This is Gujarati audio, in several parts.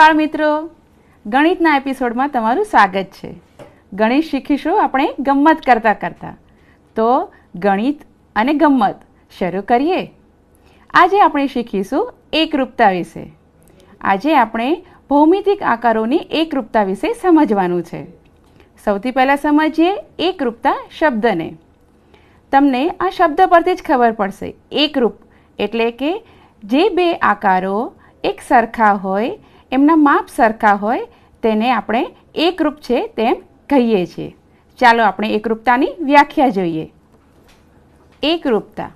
બાળ મિત્રો, ગણિતના એપિસોડમાં તમારું સ્વાગત છે. ગણિત શીખીશું આપણે ગમ્મત કરતાં કરતાં. તો ગણિત અને ગમ્મત, શરૂ કરીએ. આજે આપણે શીખીશું એકરૂપતા વિશે. આજે આપણે ભૌમિતિક આકારોની એકરૂપતા વિશે સમજવાનું છે. સૌથી પહેલાં સમજીએ એકરૂપતા શબ્દને. તમને આ શબ્દ પરથી જ ખબર પડશે. એકરૂપ એટલે કે જે બે આકારો એક સરખા હોય એમના માપ સરખા હોય તેને આપણે એકરૂપ છે તેમ કહીએ છીએ. ચાલો આપણે એકરૂપતાની વ્યાખ્યા જોઈએ. એકરૂપતા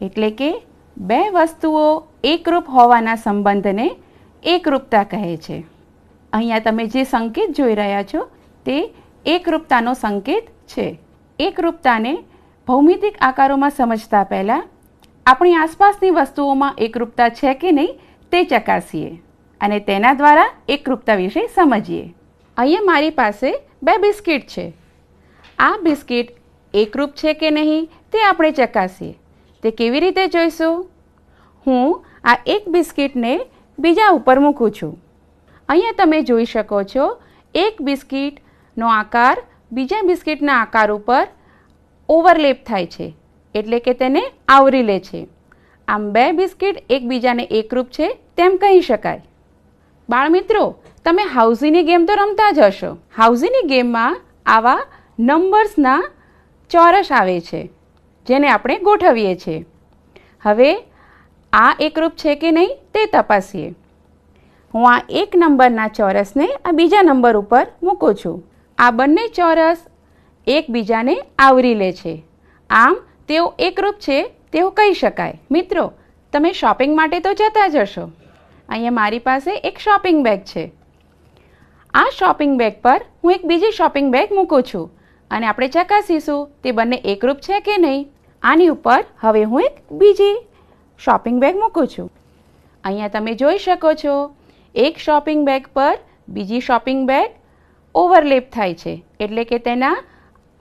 એટલે કે બે વસ્તુઓ એકરૂપ હોવાના સંબંધને એકરૂપતા કહે છે. અહીંયા તમે જે સંકેત જોઈ રહ્યા છો તે એકરૂપતાનો સંકેત છે. એકરૂપતાને ભૌમિતિક આકારોમાં સમજતા પહેલાં આપણી આસપાસની વસ્તુઓમાં એકરૂપતા છે કે નહીં તે ચકાસીએ. અને તેના દ્વારા એકરૂપતા વિશે સમજીએ. અહીંયા મારી પાસે બે બિસ્કિટ છે. આ બિસ્કિટ એકરૂપ છે કે નહીં તે આપણે ચકાસીએ. તે કેવી રીતે જોઈશું? હું આ એક બિસ્કિટને બીજા ઉપર મૂકું છું. અહીંયા તમે જોઈ શકો છો, એક બિસ્કિટનો આકાર બીજા બિસ્કિટના આકાર ઉપર ઓવરલેપ થાય છે, એટલે કે તેને આવરી લે છે. આમ બે બિસ્કિટ એકબીજાને એકરૂપ છે તેમ કહી શકાય. બાળમિત્રો, તમે હાઉઝીની ગેમ તો રમતા જ હશો. હાઉઝીની ગેમમાં આવા નંબર્સના ચોરસ આવે છે, જેને આપણે ગોઠવીએ છીએ. હવે આ એકરૂપ છે કે નહીં તે તપાસીએ. હું આ એક નંબરના ચોરસને આ બીજા નંબર ઉપર મૂકું છું. આ બંને ચોરસ એકબીજાને આવરી લે છે. આમ, તેઓ એકરૂપ છે તેવું કહી શકાય. મિત્રો, તમે શોપિંગ માટે તો જતા જ હશો. અહીંયા મારી પાસે એક શોપિંગ બેગ છે. આ શોપિંગ બેગ પર હું એક બીજી શોપિંગ બેગ મૂકું છું અને આપણે ચકાસીશું તે બંને એકરૂપ છે કે નહીં. આની ઉપર હવે હું એક બીજી શોપિંગ બેગ મૂકું છું. અહીંયા તમે જોઈ શકો છો, એક શોપિંગ બેગ પર બીજી શોપિંગ બેગ ઓવરલેપ થાય છે, એટલે કે તેના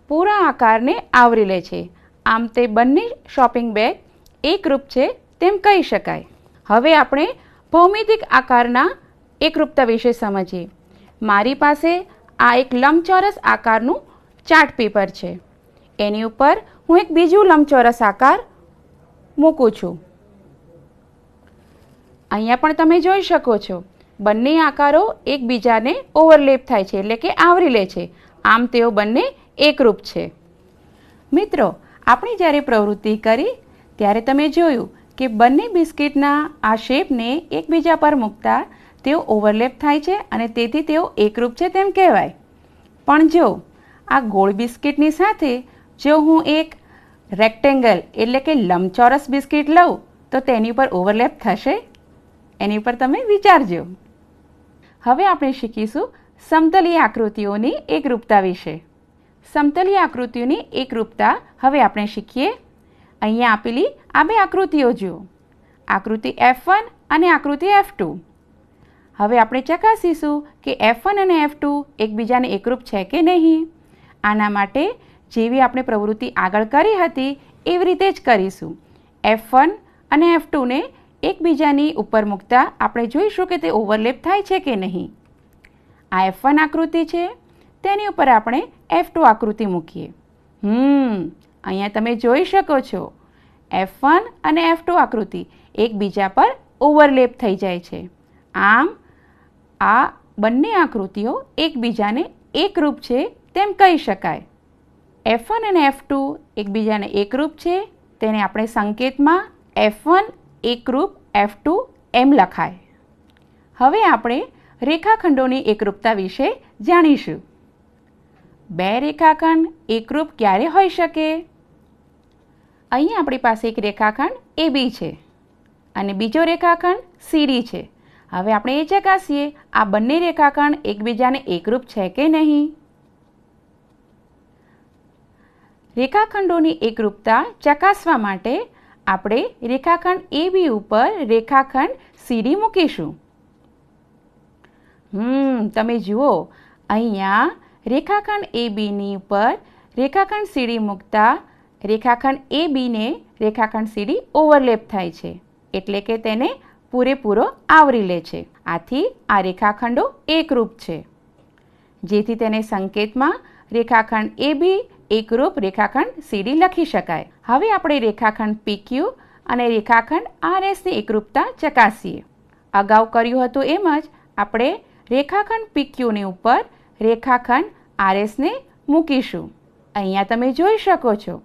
પૂરા આકારને આવરી લે છે. આમ તે બંને શોપિંગ બેગ એકરૂપ છે, તેમ કહી શકાય. હવે આપણે ભૌમિતિક આકારના એકરૂપતા વિશે સમજીએ. મારી પાસે આ એક લંબચોરસ આકારનું ચાર્ટ પેપર છે. એની ઉપર હું એક બીજું લંબચોરસ આકાર મૂકું છું. અહીંયા પણ તમે જોઈ શકો છો, બંને આકારો એકબીજાને ઓવરલેપ થાય છે એટલે કે આવરી લે છે. આમ તેઓ બંને એકરૂપ છે. મિત્રો, આપણે જ્યારે પ્રવૃત્તિ કરી, ત્યારે તમે જોયું કે બંને બિસ્કિટના આ શેપને એકબીજા પર મૂકતા તેઓ ઓવરલેપ થાય છે અને તેથી તેઓ એકરૂપ છે તેમ કહેવાય. પણ જો આ ગોળ બિસ્કિટની સાથે જો હું એક રેક્ટેંગલ એટલે કે લંબચોરસ બિસ્કિટ લઉં, તો તેની ઉપર ઓવરલેપ થશે? એની ઉપર તમે વિચારજો. હવે આપણે શીખીશું સમતલી આકૃતિઓની એકરૂપતા વિશે. સમતલી આકૃતિઓની એકરૂપતા હવે આપણે શીખીએ અહીંયા આપેલી આ બે આકૃતિઓ જુઓ. આકૃતિ એફ વન અને આકૃતિ એફ ટુ હવે આપણે ચકાસીશું કે એફ વન અને એફ ટુ એકબીજાને એકરૂપ છે કે નહીં. આના માટે જેવી આપણે પ્રવૃત્તિ આગળ કરી હતી, એવી રીતે જ કરીશું. એફ વન અને એફ ટુને એકબીજાની ઉપર મૂકતા આપણે જોઈશું કે તે ઓવરલેપ થાય છે કે નહીં. આ એફ વન આકૃતિ છે. તેની ઉપર આપણે એફ ટુ આકૃતિ મૂકીએ. હમ અહીંયા તમે જોઈ શકો છો. એફ વન અને એફ ટુ આકૃતિ એકબીજા પર ઓવરલેપ થઈ જાય છે. આમ, આ બંને આકૃતિઓ એકબીજાને એકરૂપ છે તેમ કહી શકાય. એફ વન અને એફ ટુ એકબીજાને એકરૂપ છે, તેને આપણે સંકેતમાં એફ વન એકરૂપ એફ ટુ એમ લખાય. હવે આપણે રેખાખંડોની એકરૂપતા વિશે જાણીશું. બે રેખાખંડ એકરૂપ ક્યારે હોઈ શકે? અહીં આપણી પાસે એક રેખાખંડ એ બી છે અને બીજો રેખાખંડ સીડી છે. હવે આપણે એ ચકાસીએ, આ બંને રેખાખંડ એકબીજાને એકરૂપ છે કે નહીં? રેખાખંડોની એકરૂપતા ચકાસવા માટે આપણે રેખાખંડ એ બી ઉપર રેખાખંડ સીડી મૂકીશું. હમ, તમે જુઓ, અહીંયા રેખાખંડ એ બીની ઉપર રેખાખંડ સીડી મૂકતા રેખાખંડ એ બીને રેખાખંડ સીડી ઓવરલેપ થાય છે. એટલે કે તેને પૂરેપૂરો આવરી લે છે. આથી આ રેખાખંડો એકરૂપ છે. જેથી તેને સંકેતમાં રેખાખંડ એ બી એકરૂપ રેખાખંડ સીડી લખી શકાય. હવે આપણે રેખાખંડ પીક્યુ અને રેખાખંડ આર એસની એકરૂપતા ચકાસીએ. અગાઉ કર્યું હતું એમ જ આપણે રેખાખંડ પીક્યુની ઉપર રેખાખંડ આરએસને મૂકીશું. અહીંયા તમે જોઈ શકો છો.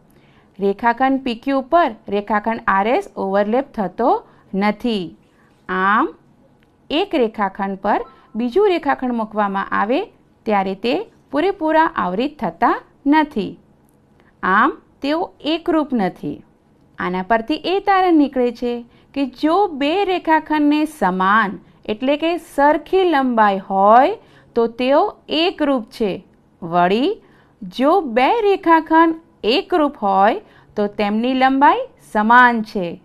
રેખાખંડ પીક્યુ ઉપર રેખાખંડ આરએસ ઓવરલેપ થતો નથી. આમ, એક રેખાખંડ પર બીજું રેખાખંડ મૂકવામાં આવે ત્યારે તે પૂરેપૂરા આવરિત થતા નથી. આમ, તેઓ એકરૂપ નથી. આના પરથી એ તારણ નીકળે છે કે જો બે રેખાખંડને સમાન, એટલે કે સરખી લંબાઈ હોય, તો તેઓ એકરૂપ છે. વળી, જો બે રેખાખંડ એકરૂપ હોય તો તેમની લંબાઈ સમાન છે.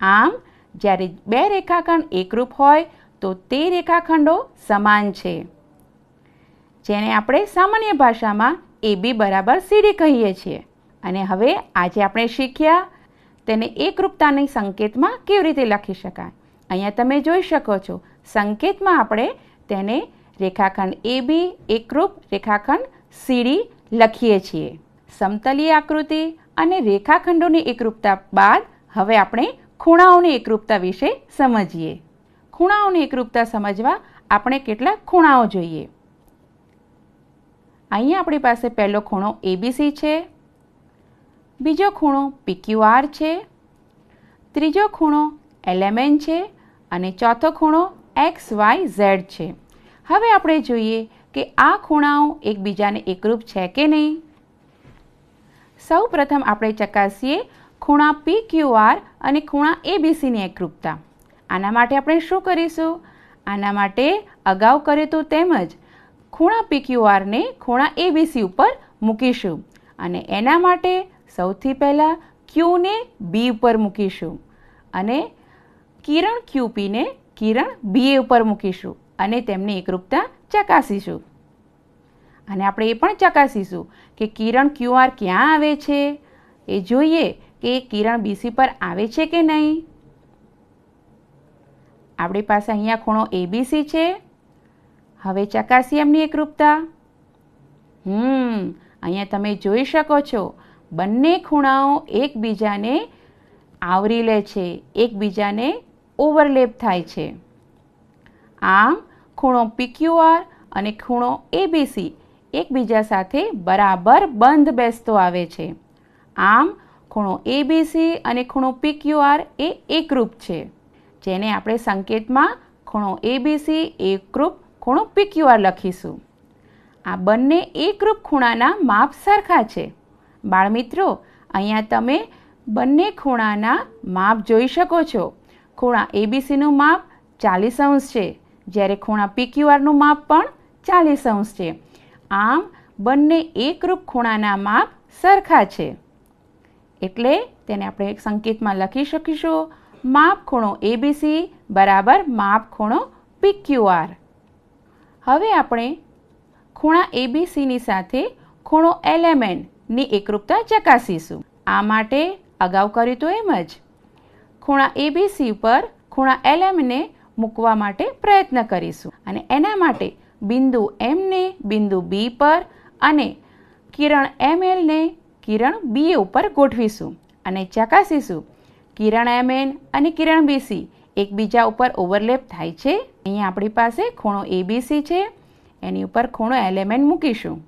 આમ, જ્યારે બે રેખાખંડ એકરૂપ હોય, તો તે રેખાખંડો સમાન છે. જેને આપણે સામાન્ય ભાષામાં એ બી બરાબર સીડી કહીએ છીએ. અને હવે આજે આપણે શીખ્યા તેને એકરૂપતાની સંકેતમાં કેવી રીતે લખી શકાય. અહીંયા તમે જોઈ શકો છો, સંકેતમાં આપણે તેને રેખાખંડ એ બી, એકરૂપ રેખાખંડ સીડી લખીએ છીએ. સમતલીય આકૃતિ અને રેખાખંડોની એકરૂપતા બાદ હવે આપણે ખૂણાઓની એકરૂપતા વિશે સમજીએ. ખૂણાઓની એકરૂપતા સમજવા આપણે કેટલા ખૂણાઓ જોઈએ? અહીંયા આપણી પાસે પહેલો ખૂણો એબીસી છે. બીજો ખૂણો પીક્યુઆર છે. ત્રીજો ખૂણો એલેમેન છે અને ચોથો ખૂણો એક્સ વાય ઝેડ છે. હવે આપણે જોઈએ કે આ ખૂણાઓ એકબીજાને એકરૂપ છે કે નહીં. સૌ પ્રથમ આપણે ચકાસીએ ખૂણા પી ક્યુ આર અને ખૂણા એબીસીની એકરૂપતા. આના માટે આપણે શું કરીશું? આના માટે અગાઉ કરે તો તેમજ ખૂણા પી ક્યુ આરને ખૂણા એબીસી ઉપર મૂકીશું. અને એના માટે સૌથી પહેલાં ક્યુને બી ઉપર મૂકીશું. અને કિરણ ક્યુપીને કિરણ બી ઉપર મૂકીશું. અને તેમની એકરૂપતા ચકાસીશું. અને આપણે એ પણ ચકાસીશું કે કિરણ ક્યુઆર ક્યાં આવે છે? એ જોઈએ કે એ કિરણ બીસી પર આવે છે કે નહીં? આપણી પાસે અહીંયા ખૂણો એબીસી છે. હવે ચકાસી એમની એકરૂપતા. હમ, અહીંયા તમે જોઈ શકો છો, બંને ખૂણાઓ એકબીજાને આવરી લે છે, એકબીજાને ઓવરલેપ થાય છે. આમ, ખૂણો પીક્યુઆર અને ખૂણો એબીસી એકબીજા સાથે બરાબર બંધ બેસતો આવે છે. આમ, ખૂણો એબીસી અને ખૂણો પીક્યુઆર એ એકરૂપ છે. જેને આપણે સંકેતમાં ખૂણો એબીસી એકરૂપ, ખૂણો પીક્યુઆર લખીશું. આ બંને એકરૂપ ખૂણાના માપ સરખા છે. બાળમિત્રો, અહીંયા તમે બંને ખૂણાના માપ જોઈ શકો છો. ખૂણા એબીસીનું માપ ચાલીસ અંશ છે. જ્યારે ખૂણા પીક્યુઆરનું માપ પણ ચાલીસ અંશ છે. આમ બંને એકરૂપ ખૂણાના માપ સરખા છે. એટલે તેને આપણે એક સંકેતમાં લખી શકીશું, માપ ખૂણો એબીસી બરાબર માપ ખૂણો પીક્યુઆર હવે આપણે ખૂણા એબીસીની સાથે ખૂણો એલેમેન્ટની એકરૂપતા ચકાસીશું. આ માટે અગાઉ કર્યું તો એમ જ. ખૂણા એબીસી પર ખૂણા એલેમને મૂકવા માટે પ્રયત્ન કરીશું. અને એના માટે બિંદુ એમને બિંદુ બી પર અને કિરણ એમ એલને કિરણ બી ઉપર ગોઠવીશું અને ચકાસીશું. કિરણ એમ એન અને કિરણ બીસી એકબીજા ઉપર ઓવરલેપ થાય છે. અહીંયા આપણી પાસે ખૂણો એબીસી છે. એની ઉપર ખૂણો એલેમેન્ટ મૂકીશું.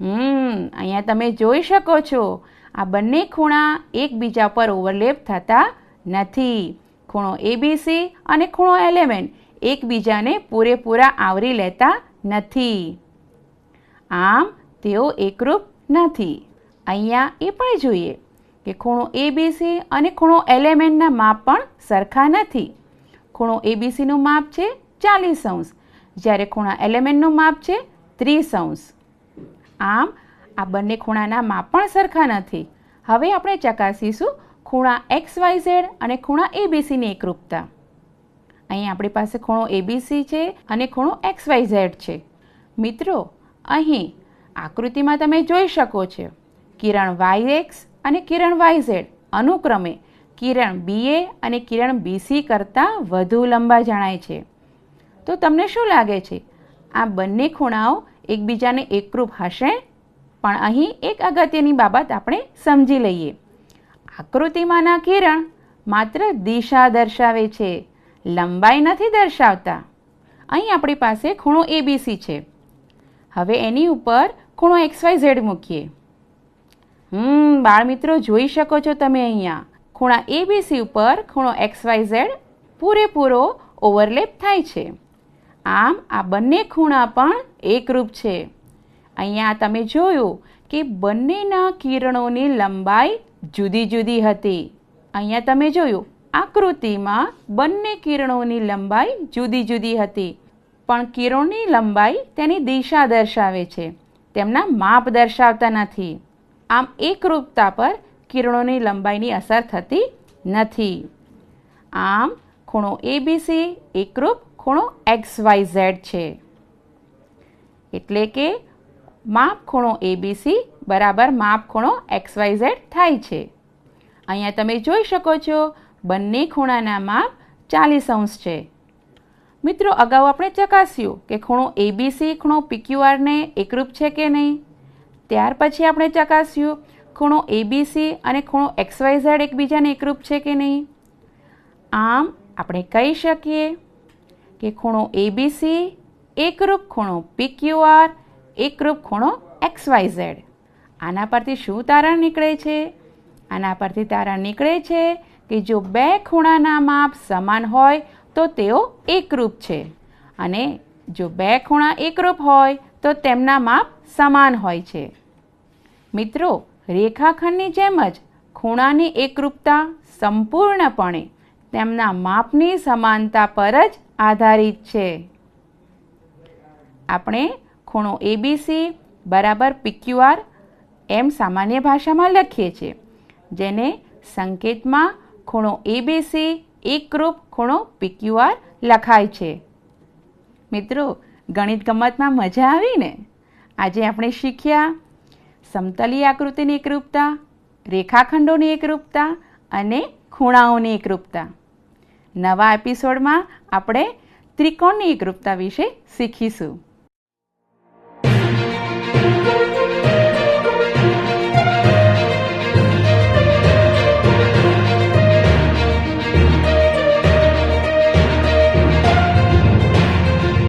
હમ, અહીંયા તમે જોઈ શકો છો. આ બંને ખૂણા એકબીજા પર ઓવરલેપ થતા નથી. ખૂણો એબીસી અને ખૂણો એલેમેન્ટ એકબીજાને પૂરેપૂરા આવરી લેતા નથી. આમ તેઓ એકરૂપ નથી. અહીંયા એ પણ જોઈએ કે ખૂણો એબીસી અને ખૂણો એલેમેન્ટના માપ પણ સરખા નથી. ખૂણો એબીસીનું માપ છે ચાલીસ અંશ. જ્યારે ખૂણા એલેમેન્ટનું માપ છે ત્રીસ અંશ. આમ આ બંને ખૂણાના માપ પણ સરખા નથી. હવે આપણે ચકાસીશું ખૂણા એક્સ વાય ઝેડ અને ખૂણા એબીસીની એકરૂપતા. અહીં આપણી પાસે ખૂણો એબીસી છે અને ખૂણો એક્સ વાય ઝેડ છે. મિત્રો, અહીં આકૃતિમાં તમે જોઈ શકો છો. કિરણ વાય એક્સ અને કિરણ વાય ઝેડ અનુક્રમે કિરણ બીએ અને કિરણ બીસી કરતાં વધુ લંબા જણાય છે. તો તમને શું લાગે છે? આ બંને ખૂણાઓ એકબીજાને એકરૂપ હશે? પણ અહીં એક અગત્યની બાબત આપણે સમજી લઈએ. આકૃતિમાંના કિરણ માત્ર દિશા દર્શાવે છે. લંબાઈ નથી દર્શાવતા. અહીં આપણી પાસે ખૂણો એબીસી છે. હવે એની ઉપર ખૂણો એક્સ વાય ઝેડ મૂકીએ. હમ, બાળમિત્રો જોઈ શકો છો તમે અહીંયા. ખૂણા એબીસી ઉપર ખૂણો એક્સ વાય ઝેડ પૂરેપૂરો ઓવરલેપ થાય છે. આમ આ બંને ખૂણા પણ એકરૂપ છે. અહીંયા તમે જોયું કે બંનેના કિરણોની લંબાઈ જુદી જુદી હતી. અહીંયા તમે જોયું આકૃતિમાં બંને કિરણોની લંબાઈ જુદી જુદી હતી, પણ કિરણોની લંબાઈ તેની દિશા દર્શાવે છે. તેમના માપ દર્શાવતા નથી. આમ એકરૂપતા પર કિરણોની લંબાઈની અસર થતી નથી. આમ ખૂણો એબીસી એકરૂપ ખૂણો એક્સ વાય ઝેડ છે. એટલે કે માપ ખૂણો એબીસી બરાબર માપ ખૂણો એક્સ વાય ઝેડ થાય છે. અહીંયા તમે જોઈ શકો છો બંને ખૂણાના માપ ચાલીસ અંશ છે. મિત્રો, અગાઉ આપણે ચકાસ્યું કે ખૂણો એબીસી ખૂણો પીક્યુઆરને એકરૂપ છે કે નહીં? ત્યાર પછી આપણે ચકાસ્યું, ખૂણો એબીસી અને ખૂણો એક્સ વાય ઝેડ એકબીજાને એકરૂપ છે કે નહીં? આમ, આપણે કહી શકીએ કે ખૂણો એબીસી એકરૂપ ખૂણો પીક્યુઆર એકરૂપ ખૂણો એક્સ વાય ઝેડ આના પરથી શું તારણ નીકળે છે? આના પરથી તારણ નીકળે છે કે જો બે ખૂણાના માપ સમાન હોય, તો તેઓ એકરૂપ છે. અને જો બે ખૂણા એકરૂપ હોય, તો તેમના માપ સમાન હોય છે. મિત્રો, રેખાખંડની જેમ જ ખૂણાની એકરૂપતા સંપૂર્ણપણે તેમના માપની સમાનતા પર જ આધારિત છે. આપણે ખૂણો એબીસી બરાબર પીક્યુઆર એમ સામાન્ય ભાષામાં લખીએ છીએ, જેને સંકેતમાં ખૂણો એબીસી એકરૂપ ખૂણો પીક્યુઆર લખાય છે. મિત્રો, ગણિત ગમતમાં મજા આવી ને આજે આપણે શીખ્યા સમતલી આકૃતિની એકરૂપતા, રેખાખંડોની એકરૂપતા અને ખૂણાઓની એકરૂપતા. નવા એપિસોડમાં આપણે ત્રિકોણની એકરૂપતા વિશે શીખીશું.